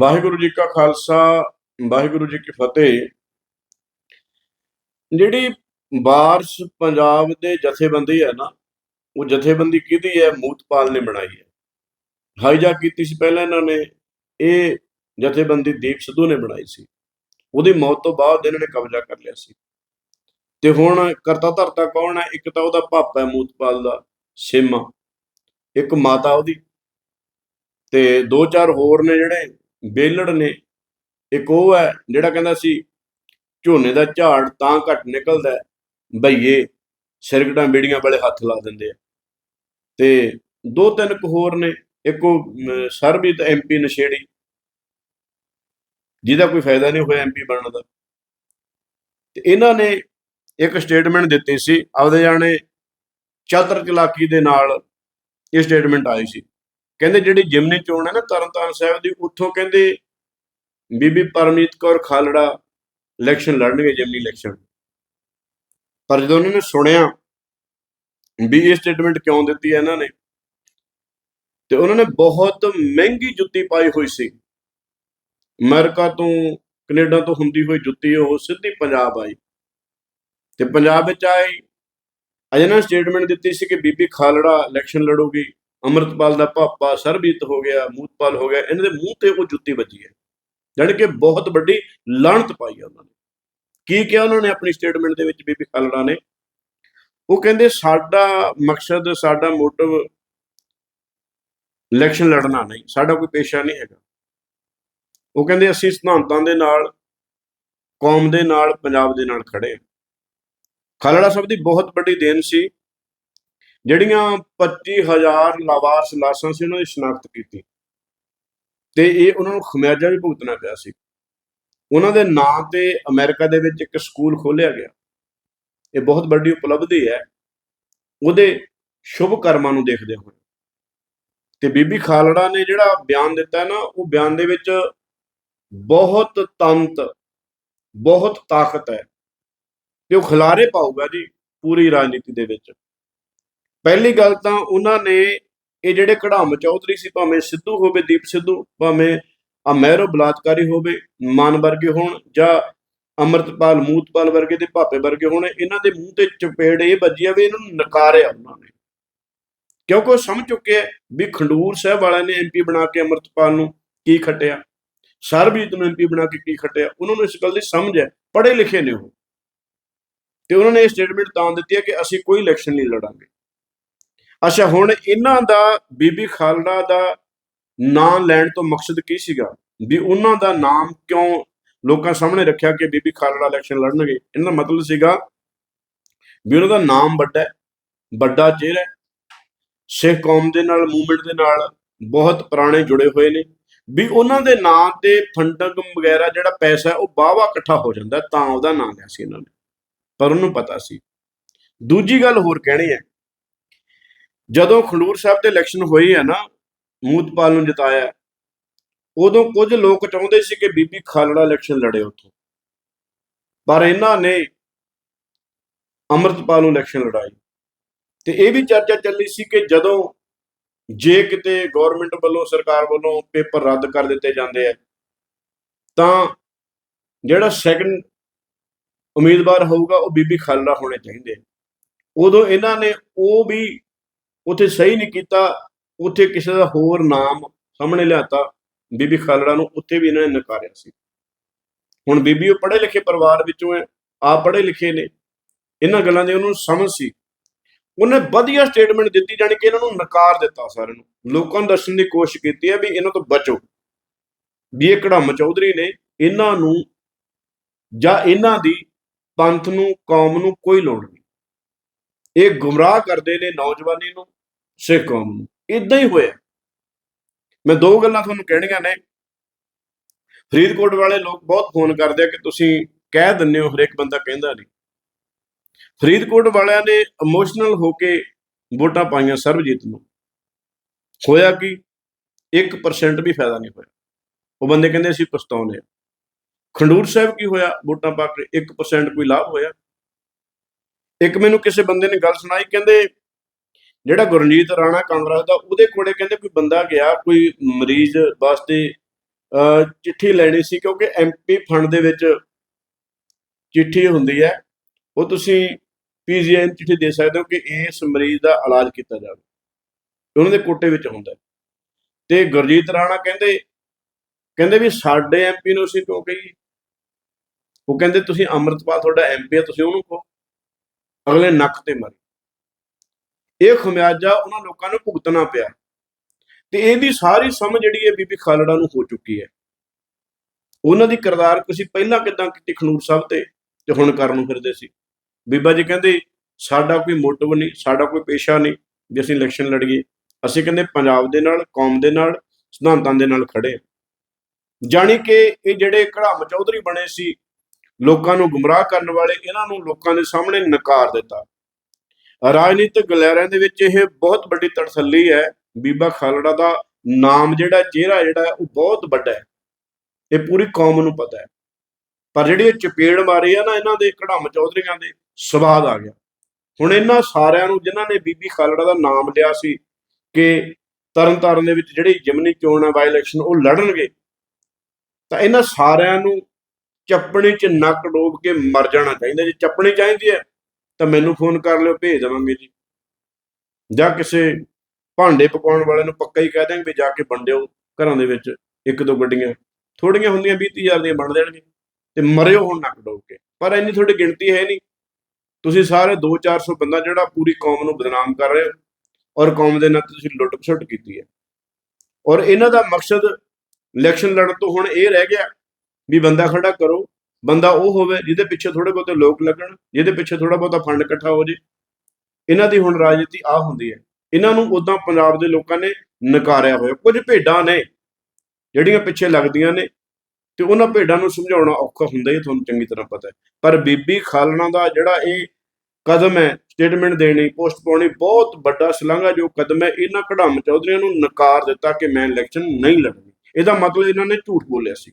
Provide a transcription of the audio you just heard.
ਵਾਹਿਗੁਰੂ ਜੀ ਕਾ ਖਾਲਸਾ, ਵਾਹਿਗੁਰੂ ਜੀ ਕੀ ਫਤਿਹ। ਜਿਹੜੀ ਬਾਰਸ ਪੰਜਾਬ ਦੇ ਜਥੇਬੰਦੀ ਹੈ ਨਾ, ਉਹ ਜਥੇਬੰਦੀ ਕਿਹਦੀ ਹੈ? ਮੂਤਪਾਲ ਨੇ ਬਣਾਈ ਹੈ। ਹਾਈਜੈਕ ਕੀਤੀ ਸੀ ਪਹਿਲਾਂ ਇਹਨਾਂ ਨੇ, ਇਹ ਜਥੇਬੰਦੀ ਦੀਪ ਸਿੱਧੂ ਨੇ ਬਣਾਈ ਸੀ। ਉਹਦੀ ਮੌਤ ਤੋਂ ਬਾਅਦ ਇਹਨਾਂ ਨੇ ਕਬਜ਼ਾ ਕਰ ਲਿਆ ਸੀ। ਤੇ ਹੁਣ ਕਰਤਾ ਧਰਤਾ ਕੌਣ ਹੈ? ਇੱਕ ਤਾਂ ਉਹਦਾ ਪਾਪਾ ਹੈ ਮੂਤਪਾਲ ਦਾ, ਸਿਮਾ। ਇੱਕ ਮਾਤਾ ਉਹਦੀ। ਤੇ ਦੋ ਚਾਰ ਹੋਰ ਨੇ ਜਿਹੜੇ ਬੇਲੜ ਨੇ। ਇੱਕ ਉਹ ਹੈ ਜਿਹੜਾ ਕਹਿੰਦਾ ਸੀ ਝੋਨੇ ਦਾ ਝਾੜ ਤਾਂ ਘੱਟ ਨਿਕਲਦਾ ਹੈ, ਬਈਏ ਸਿਰਕਟਾਂ ਬੀੜੀਆਂ ਵਾਲੇ ਹੱਥ ਲਾ ਦਿੰਦੇ ਆ। ਤੇ ਦੋ ਤਿੰਨ ਕੁ ਹੋਰ ਨੇ ਇੱਕ ਉਹ ਅਮ, ਸਰਬਜੀਤ ਐਮਪੀ ਨਸ਼ੇੜੀ ਜਿਹਦਾ ਕੋਈ ਫਾਇਦਾ ਨਹੀਂ ਹੋਇਆ ਐਮਪੀ ਬਣਨ ਦਾ। ਤੇ ਇਹਨਾਂ ਨੇ ਇੱਕ ਸਟੇਟਮੈਂਟ ਦਿੱਤੀ ਸੀ ਆਪਦੇ ਜਾਣੇ ਚਾਤਰ ਚਲਾਕੀ ਦੇ ਨਾਲ ਇਹ ਸਟੇਟਮੈਂਟ ਆਈ ਸੀ। ਕਹਿੰਦੇ ਜਿਹੜੀ ਜਿਮਨੀ ਚੋਣ ਹੈ ਨਾ ਤਰਨਤਾਰਨ ਸਾਹਿਬ ਦੀ, ਉੱਥੋਂ ਕਹਿੰਦੇ ਬੀਬੀ ਪਰਮਜੀਤ ਕੌਰ ਖਾਲੜਾ ਇਲੈਕਸ਼ਨ ਲੜਨਗੇ ਜਿਮਨੀ ਇਲੈਕਸ਼ਨ ਪਰ ਜਦੋਂ ਉਹਨਾਂ ਨੇ ਸੁਣਿਆ ਵੀ ਇਹ ਸਟੇਟਮੈਂਟ ਕਿਉਂ ਦਿੱਤੀ ਹੈ ਇਹਨਾਂ ਨੇ, ਤੇ ਉਹਨਾਂ ਨੇ ਬਹੁਤ ਮਹਿੰਗੀ ਜੁੱਤੀ ਪਾਈ ਹੋਈ ਸੀ। ਅਮਰੀਕਾ ਤੋਂ, ਕੈਨੇਡਾ ਤੋਂ ਹੁੰਦੀ ਹੋਈ ਜੁੱਤੀ, ਉਹ ਸਿੱਧੀ ਪੰਜਾਬ ਆਈ। ਤੇ ਪੰਜਾਬ ਵਿੱਚ ਆਈ ਅਜੇ ਨਾ ਸਟੇਟਮੈਂਟ ਦਿੱਤੀ ਸੀ ਕਿ ਬੀਬੀ ਖਾਲੜਾ ਇਲੈਕਸ਼ਨ ਲੜੂਗੀ। ਅੰਮ੍ਰਿਤਪਾਲ ਦਾ ਪਾਪਾ ਸਰਬੀਤ ਹੋ ਗਿਆ, ਮੂਤਪਾਲ ਹੋ ਗਿਆ, ਇਹਨਾਂ ਦੇ ਮੂੰਹ ਤੇ ਉਹ ਜੁੱਤੀ ਵੱਜੀ ਹੈ। ਜਾਣੀ ਕਿ ਬਹੁਤ ਵੱਡੀ ਲਾਹਣਤ ਪਾਈ ਹੈ ਉਹਨਾਂ ਨੇ। ਕੀ ਕਿਹਾ ਉਹਨਾਂ ਨੇ ਆਪਣੀ ਸਟੇਟਮੈਂਟ ਦੇ ਵਿੱਚ ਬੀਬੀ ਖਾਲੜਾ ਨੇ? ਉਹ ਕਹਿੰਦੇ, ਸਾਡਾ ਮਕਸਦ, ਸਾਡਾ ਮੋਟਿਵ ਇਲੈਕਸ਼ਨ ਲੜਨਾ ਨਹੀਂ, ਸਾਡਾ ਕੋਈ ਪੇਸ਼ਾ ਨਹੀਂ ਹੈਗਾ। ਉਹ ਕਹਿੰਦੇ, ਅਸੀਂ ਸਿਧਾਂਤਾਂ ਦੇ ਨਾਲ, ਕੌਮ ਦੇ ਨਾਲ, ਪੰਜਾਬ ਦੇ ਨਾਲ ਖੜੇ ਹਾਂ। ਖਾਲੜਾ ਸਾਹਿਬ ਦੀ ਬਹੁਤ ਵੱਡੀ ਦੇਣ ਸੀ। ਜਿਹੜੀਆਂ 25000 ਲਾਵਾਰਸ ਲਾਸ਼ਾਂ ਸੀ, ਉਹਨਾਂ ਦੀ ਸ਼ਨਾਖਤ ਕੀਤੀ। ਤੇ ਇਹ ਉਹਨਾਂ ਨੂੰ ਖਮਿਆਜਾ ਵੀ ਭੁਗਤਣਾ ਪਿਆ ਸੀ। ਉਹਨਾਂ ਦੇ ਨਾਂ ਤੇ ਅਮਰੀਕਾ ਦੇ ਵਿੱਚ ਇੱਕ ਸਕੂਲ ਖੋਲ੍ਹਿਆ ਗਿਆ। ਇਹ ਬਹੁਤ ਵੱਡੀ ਉਪਲਬਧੀ ਹੈ। ਉਹਦੇ ਸ਼ੁਭ ਕਰਮਾਂ ਨੂੰ ਦੇਖਦੇ ਹੋਏ। ਤੇ ਬੀਬੀ ਖਾਲੜਾ ਨੇ ਜਿਹੜਾ ਬਿਆਨ ਦਿੱਤਾ ਨਾ, ਉਹ ਬਿਆਨ ਦੇ ਵਿੱਚ ਬਹੁਤ ਤੰਤ, ਬਹੁਤ ਤਾਕਤ ਹੈ। ਤੇ ਉਹ ਖਿਲਾਰੇ ਪਾਊਗਾ ਜੀ ਪੂਰੀ ਰਾਜਨੀਤੀ ਦੇ ਵਿੱਚ। ਪਹਿਲੀ ਗੱਲ ਤਾਂ ਉਹਨਾਂ ਨੇ ਇਹ ਜਿਹੜੇ ਕਢਾਮ ਚੌਧਰੀ ਸੀ, ਭਾਵੇਂ ਸਿੱਧੂ ਹੋਵੇ, ਦੀਪ ਸਿੱਧੂ, ਭਾਵੇਂ ਅਮੈਰੋ ਬਲਾਤਕਾਰੀ ਹੋਵੇ, ਮਾਨ ਵਰਗੇ ਹੋਣ ਜਾਂ ਅਮਰਤਪਾਲ, ਮੂਤਪਾਲ ਵਰਗੇ ਦੇ ਭਾਪੇ ਵਰਗੇ ਹੋਣ, ਇਹਨਾਂ ਦੇ ਮੂੰਹ ਤੇ ਚਪੇੜ ਇਹ ਵੱਜੀ ਆ ਵੀ ਇਹਨਾਂ ਨੂੰ ਨਕਾਰਿਆ ਉਹਨਾਂ ਨੇ। ਕਿਉਂਕਿ ਉਹ ਸਮਝ ਚੁੱਕੇ ਆ ਵੀ ਖੰਡੂਰ ਸਾਹਿਬ ਵਾਲਿਆਂ ਨੇ ਐਮਪੀ ਬਣਾ ਕੇ ਅਮਰਤਪਾਲ ਨੂੰ ਕੀ ਖੱਟਿਆ, ਸਰਬਜੀਤ ਨੂੰ ਐਮਪੀ ਬਣਾ ਕੇ ਕੀ ਖੱਟਿਆ, ਉਹਨਾਂ ਨੂੰ ਇਸ ਗੱਲ ਦੀ ਸਮਝ ਹੈ, ਪੜ੍ਹੇ ਲਿਖੇ ਨੇ ਉਹ। ਤੇ ਉਹਨਾਂ ਨੇ ਇਹ ਸਟੇਟਮੈਂਟ ਤਾਂ ਦਿੱਤੀ ਹੈ ਕਿ ਅਸੀਂ ਕੋਈ ਇਲੈਕਸ਼ਨ ਨਹੀਂ ਲੜਾਂਗੇ। ਅੱਛਾ, ਹੁਣ ਇਹਨਾਂ ਦਾ ਬੀਬੀ ਖਾਲੜਾ ਦਾ ਨਾਂ ਲੈਣ ਤੋਂ ਮਕਸਦ ਕੀ ਸੀਗਾ? ਵੀ ਉਹਨਾਂ ਦਾ ਨਾਮ ਕਿਉਂ ਲੋਕਾਂ ਸਾਹਮਣੇ ਰੱਖਿਆ ਕਿ ਬੀਬੀ ਖਾਲੜਾ ਇਲੈਕਸ਼ਨ ਲੜਨਗੇ? ਇਹਨਾਂ ਦਾ ਮਤਲਬ ਸੀਗਾ ਵੀ ਉਹਨਾਂ ਦਾ ਨਾਮ ਵੱਡਾ ਹੈ, ਵੱਡਾ ਚਿਹਰਾ ਹੈ। ਸਿੱਖ ਕੌਮ ਦੇ ਨਾਲ, ਮੂਵਮੈਂਟ ਦੇ ਨਾਲ ਬਹੁਤ ਪੁਰਾਣੇ ਜੁੜੇ ਹੋਏ ਨੇ। ਵੀ ਉਹਨਾਂ ਦੇ ਨਾਂ ਤੇ ਫੰਡਿੰਗ ਵਗੈਰਾ ਜਿਹੜਾ ਪੈਸਾ ਉਹ ਬਾਵਾ ਇਕੱਠਾ ਹੋ ਜਾਂਦਾ ਤਾਂ ਉਹਦਾ ਨਾਂ ਲਿਆ ਸੀ ਇਹਨਾਂ ਨੇ। ਪਰ ਉਹਨੂੰ ਪਤਾ ਸੀ। ਦੂਜੀ ਗੱਲ ਹੋਰ ਕਹਿਣੀ ਹੈ ਜਦੋਂ ਖੰਡੂਰ ਸਾਹਿਬ ਤੇ ਇਲੈਕਸ਼ਨ ਹੋਈ ਹੈ ਨਾ ਮੂਤਪਾਲ ਨੂੰ ਜਿਤਾਇਆ, ਉਦੋਂ ਕੁਝ ਲੋਕ ਚਾਹੁੰਦੇ ਸੀ ਕਿ ਬੀਬੀ ਖਾਲੜਾ ਇਲੈਕਸ਼ਨ ਲੜੇ ਉੱਥੋਂ ਪਰ ਇਹਨਾਂ ਨੇ ਅੰਮ੍ਰਿਤਪਾਲ ਨੂੰ ਇਲੈਕਸ਼ਨ ਲੜਾਈ ਤੇ ਇਹ ਵੀ ਚਰਚਾ ਚੱਲੀ ਸੀ ਕਿ ਜਦੋਂ ਜੇ ਕਿਤੇ ਗਵਰਨਮੈਂਟ ਵੱਲੋਂ, ਸਰਕਾਰ ਵੱਲੋਂ ਪੇਪਰ ਰੱਦ ਕਰ ਦਿੱਤੇ ਜਾਂਦੇ ਆ, ਤਾਂ ਜਿਹੜਾ ਸੈਕੰਡ ਉਮੀਦਵਾਰ ਹੋਊਗਾ, ਉਹ ਬੀਬੀ ਖਾਲੜਾ ਹੋਣੇ ਚਾਹੀਦੇ ਆ। ਉਦੋਂ ਇਹਨਾਂ ਨੇ ਉਹ ਵੀ ਉੱਥੇ ਸਹੀ ਨਹੀਂ ਕੀਤਾ, ਉੱਥੇ ਕਿਸੇ ਦਾ ਹੋਰ ਨਾਮ ਸਾਹਮਣੇ ਲਿਆਤਾ, ਬੀਬੀ ਖਾਲੜਾ ਨੂੰ ਉੱਥੇ ਵੀ ਇਹਨਾਂ ਨੇ ਨਕਾਰਿਆ ਸੀ। ਹੁਣ ਬੀਬੀ ਉਹ ਪੜ੍ਹੇ ਲਿਖੇ ਪਰਿਵਾਰ ਵਿੱਚੋਂ ਹੈ ਆ ਪੜ੍ਹੇ ਲਿਖੇ ਨੇ। ਇਹਨਾਂ ਗੱਲਾਂ ਦੀ ਉਹਨੂੰ ਸਮਝ ਸੀ। ਉਹਨੇ ਵਧੀਆ ਸਟੇਟਮੈਂਟ ਦਿੱਤੀ, ਜਾਣੀ ਕਿ ਇਹਨਾਂ ਨੂੰ ਨਕਾਰ ਦਿੱਤਾ ਸਾਰਿਆਂ ਨੂੰ। ਲੋਕਾਂ ਨੂੰ ਦੱਸਣ ਦੀ ਕੋਸ਼ਿਸ਼ ਕੀਤੀ ਹੈ ਵੀ ਇਹਨਾਂ ਤੋਂ ਬਚੋ। ਵੀ ਇਹ ਕੜਮ ਚੌਧਰੀ ਨੇ, ਇਹਨਾਂ ਨੂੰ ਜਾਂ ਇਹਨਾਂ ਦੀ ਪੰਥ ਨੂੰ, ਕੌਮ ਨੂੰ ਕੋਈ ਲੋੜ ਨਹੀਂ। ਇਹ ਗੁੰਮਰਾਹ ਕਰਦੇ ਨੇ ਨੌਜਵਾਨੀ ਨੂੰ, ਸਿੱਖ ਕੌਮ ਨੂੰ। ਇਦਾਂ ਹੀ ਹੋਇਆ। ਮੈਂ ਦੋ ਗੱਲਾਂ ਤੁਹਾਨੂੰ ਕਹਿਣੀਆਂ ਨੇ। ਫਰੀਦਕੋਟ ਵਾਲੇ ਲੋਕ ਬਹੁਤ ਫੋਨ ਕਰਦੇ ਆ ਕਿ ਤੁਸੀਂ ਕਹਿ ਦਿੰਦੇ ਹੋ, ਹਰੇਕ ਬੰਦਾ ਕਹਿੰਦਾ ਨਹੀਂ। ਫਰੀਦਕੋਟ ਵਾਲਿਆਂ ਨੇ ਇਮੋਸ਼ਨਲ ਹੋ ਕੇ ਵੋਟਾਂ ਪਾਈਆਂ ਸਰਬਜੀਤ ਨੂੰ। ਹੋਇਆ ਕਿ? 1% ਵੀ ਫਾਇਦਾ ਨਹੀਂ ਹੋਇਆ। ਉਹ ਬੰਦੇ ਕਹਿੰਦੇ ਅਸੀਂ ਪਛਤਾਉਂਦੇ ਆ ਖੰਡੂਰ ਸਾਹਿਬ ਕੀ ਹੋਇਆ? ਵੋਟਾਂ ਪਾ ਕੇ 1% ਕੋਈ ਲਾਭ ਹੋਇਆ? ਇੱਕ ਮੈਨੂੰ ਕਿਸੇ ਬੰਦੇ ਨੇ ਗੱਲ ਸੁਣਾਈ ਕਹਿੰਦੇ ਜਿਹੜਾ ਗੁਰਜੀਤ ਰਾਣਾ ਕਾਂਗਰਸ ਦਾ ਉਹਦੇ ਕੋਲੇ ਕਹਿੰਦੇ ਕੋਈ ਬੰਦਾ ਗਿਆ ਕੋਈ ਮਰੀਜ਼ ਵਾਸਤੇ ਅਹ, ਚਿੱਠੀ ਲੈਣੀ ਸੀ ਕਿਉਂਕਿ ਐਮਪੀ ਫੰਡ ਦੇ ਵਿੱਚ ਚਿੱਠੀ ਹੁੰਦੀ ਹੈ ਉਹ ਤੁਸੀਂ ਪੀਜੀਆਈ ਨੂੰ ਚਿੱਠੀ ਦੇ ਸਕਦੇ ਹੋ ਕਿ ਇਸ ਮਰੀਜ਼ ਦਾ ਇਲਾਜ ਕੀਤਾ ਜਾਵੇ। ਉਹਨਾਂ ਦੇ ਕੋਟੇ ਵਿੱਚ ਹੁੰਦਾ ਤੇ ਗੁਰਜੀਤ ਰਾਣਾ ਕਹਿੰਦੇ ਕਹਿੰਦੇ ਵੀ ਸਾਡੇ ਐਮਪੀ ਨੂੰ ਅਸੀਂ ਕਿਉਂ ਕਹੀਏ? ਉਹ ਕਹਿੰਦੇ ਤੁਸੀਂ ਅੰਮ੍ਰਿਤਪਾਲ ਤੁਹਾਡਾ ਐਮਪੀ ਹੈ ਤੁਸੀਂ ਉਹਨੂੰ ਕਹੋ। ਅਗਲੇ ਨੱਕ ਤੇ ਮਾਰੇ। ਇਹ ਖਮਿਆਜਾ ਉਹਨਾਂ ਲੋਕਾਂ ਨੂੰ ਭੁਗਤਣਾ ਪਿਆ। ਤੇ ਇਹਦੀ ਸਾਰੀ ਸਮਝ ਜਿਹੜੀ ਹੈ ਬੀਬੀ ਖਾਲੜਾ ਨੂੰ ਹੋ ਚੁੱਕੀ ਹੈ। ਉਹਨਾਂ ਦੀ ਕਿਰਦਾਰ ਤੁਸੀਂ ਪਹਿਲਾਂ ਕਿਦਾਂ ਕੀਤੀ ਖਨੂਰ ਸਾਹਿਬ ਤੇ ਤੇ ਹੁਣ ਕਰਨ ਨੂੰ ਫਿਰਦੇ ਸੀ। ਬੀਬਾ ਜੀ ਕਹਿੰਦੇ, ਸਾਡਾ ਕੋਈ ਮੋਟਿਵ ਨਹੀਂ, ਸਾਡਾ ਕੋਈ ਪੇਸ਼ਾ ਨਹੀਂ, ਜੇ ਅਸੀਂ ਇਲੈਕਸ਼ਨ ਲੜੀਏ, ਅਸੀਂ ਕਹਿੰਦੇ ਪੰਜਾਬ ਦੇ ਨਾਲ, ਕੌਮ ਦੇ ਨਾਲ, ਸਿਧਾਂਤਾਂ ਦੇ ਨਾਲ ਖੜੇ ਜਾਣੀ ਕਿ ਇਹ ਜਿਹੜੇ ਘੜਾਮ ਚੌਧਰੀ ਬਣੇ ਸੀ ਲੋਕਾਂ ਨੂੰ ਗੁੰਮਰਾਹ ਕਰਨ ਵਾਲੇ ਇਹਨਾਂ ਨੂੰ ਲੋਕਾਂ ਦੇ ਸਾਹਮਣੇ ਨਕਾਰ ਦਿੱਤਾ। ਰਾਜਨੀਤਿਕ ਗਲੈਰਿਆਂ ਦੇ ਵਿੱਚ ਇਹ ਬਹੁਤ ਵੱਡੀ ਤਸੱਲੀ ਹੈ। ਬੀਬਾ ਖਾਲੜਾ ਦਾ ਨਾਮ ਜਿਹੜਾ, ਚਿਹਰਾ ਜਿਹੜਾ, ਉਹ ਬਹੁਤ ਵੱਡਾ ਹੈ। ਇਹ ਪੂਰੀ ਕੌਮ ਨੂੰ ਪਤਾ ਹੈ। ਪਰ ਜਿਹੜੀ ਇਹ ਚਪੇੜ ਮਾਰੀ ਆ ਨਾ, ਇਹਨਾਂ ਦੇ ਕੜਮ ਚੌਧਰੀਆਂ ਦੇ, ਸਵਾਦ ਆ ਗਿਆ। ਹੁਣ ਇਹਨਾਂ ਸਾਰਿਆਂ ਨੂੰ, ਜਿਨ੍ਹਾਂ ਨੇ ਬੀਬੀ ਖਾਲੜਾ ਦਾ ਨਾਮ ਲਿਆ ਸੀ ਕਿ ਤਰਨਤਾਰਨ ਦੇ ਵਿੱਚ ਜਿਹੜੀ ਜਿਮਨੀ ਚੋਣ ਹੈ ਬਾਈ ਇਲੈਕਸ਼ਨ ਉਹ ਲੜਨਗੇ, ਤਾਂ ਇਹਨਾਂ ਸਾਰਿਆਂ ਨੂੰ ਚੱਪਣੀ 'ਚ ਨੱਕ ਡੋਬ ਕੇ ਮਰ ਜਾਣਾ ਚਾਹੀਦਾ। ਜੇ ਚੱਪਣੀ ਚਾਹੀਦੀ ਹੈ ਤਾਂ ਮੈਨੂੰ ਫੋਨ ਕਰ ਲਿਓ, ਭੇਜ ਦੇਵਾਂਗੇ ਜੀ। ਜਾਂ ਕਿਸੇ ਭਾਂਡੇ ਪਕਾਉਣ ਵਾਲੇ ਨੂੰ ਪੱਕਾ ਹੀ ਕਹਿ ਦਾਂਗੇ ਵੀ ਜਾ ਕੇ ਵੰਡਿਓ ਘਰਾਂ ਦੇ ਵਿੱਚ ਇੱਕ ਦੋ ਗੱਡੀਆਂ। ਥੋੜੀਆਂ ਹੁੰਦੀਆਂ 20000 ਦੀਆਂ ਬਣ ਦੇਣਗੇ ਤੇ ਮਰਿਓ ਹੁਣ ਨੱਕ ਡੋਬ ਕੇ। ਪਰ ਇੰਨੀ ਤੁਹਾਡੀ ਗਿਣਤੀ ਹੈ ਨਹੀਂ। ਤੁਸੀਂ ਸਾਰੇ 2-400 ਬੰਦਾ ਜਿਹੜਾ ਪੂਰੀ ਕੌਮ ਨੂੰ ਬਦਨਾਮ ਕਰ ਰਹੇ ਹੋ ਔਰ ਕੌਮ ਦੇ ਨਾਲ ਤੁਸੀਂ ਲੁੱਟ ਖਸੁੱਟ ਕੀਤੀ ਹੈ। ਔਰ ਇਹਨਾਂ ਦਾ ਮਕਸਦ ਇਲੈਕਸ਼ਨ ਲੜਨ ਤੋਂ ਹੁਣ ਇਹ ਰਹਿ ਗਿਆ ਵੀ ਬੰਦਾ ਖੜਾ ਕਰੋ, ਬੰਦਾ ਉਹ ਹੋਵੇ ਜਿਹਦੇ ਪਿੱਛੇ ਥੋੜੇ ਬਹੁਤੇ ਲੋਕ ਲੱਗਣ, ਜਿਹਦੇ ਪਿੱਛੇ ਥੋੜਾ ਬਹੁਤਾ ਫੰਡ ਇਕੱਠਾ ਹੋ ਜੇ। ਇਹਨਾਂ ਦੀ ਹੁਣ ਰਾਜਨੀਤੀ ਆ ਹੁੰਦੀ ਹੈ। ਇਹਨਾਂ ਨੂੰ ਉਦਾਂ ਪੰਜਾਬ ਦੇ ਲੋਕਾਂ ਨੇ ਨਕਾਰਿਆ ਹੋਇਆ। ਕੁਝ ਭੇਡਾਂ ਨੇ ਜਿਹੜੀਆਂ ਪਿੱਛੇ ਲੱਗਦੀਆਂ ਨੇ ਤੇ ਉਹਨਾਂ ਭੇਡਾਂ ਨੂੰ ਸਮਝਾਉਣਾ ਔਖਾ ਹੁੰਦਾ ਇਹ ਤੁਹਾਨੂੰ ਚੰਗੀ ਤਰ੍ਹਾਂ ਪਤਾ ਹੈ। ਪਰ ਬੀਬੀ ਖਾਲਣਾ ਦਾ ਜਿਹੜਾ ਇਹ ਕਦਮ ਹੈ ਸਟੇਟਮੈਂਟ ਦੇਣੀ ਪੋਸਟ ਪਾਉਣੀ, ਬਹੁਤ ਵੱਡਾ ਸ਼ਲਾਘਾ ਜੋ ਕਦਮ ਹੈ, ਇਹਨਾਂ ਕਢਾਮ ਚੌਧਰੀਆਂ ਨੂੰ ਨਕਾਰ ਦਿੱਤਾ ਕਿ ਮੈਂ ਇਲੈਕਸ਼ਨ ਨਹੀਂ ਲੜਨੀ। ਇਹਦਾ ਮਤਲਬ ਇਹਨਾਂ ਨੇ ਝੂਠ ਬੋਲਿਆ ਸੀ।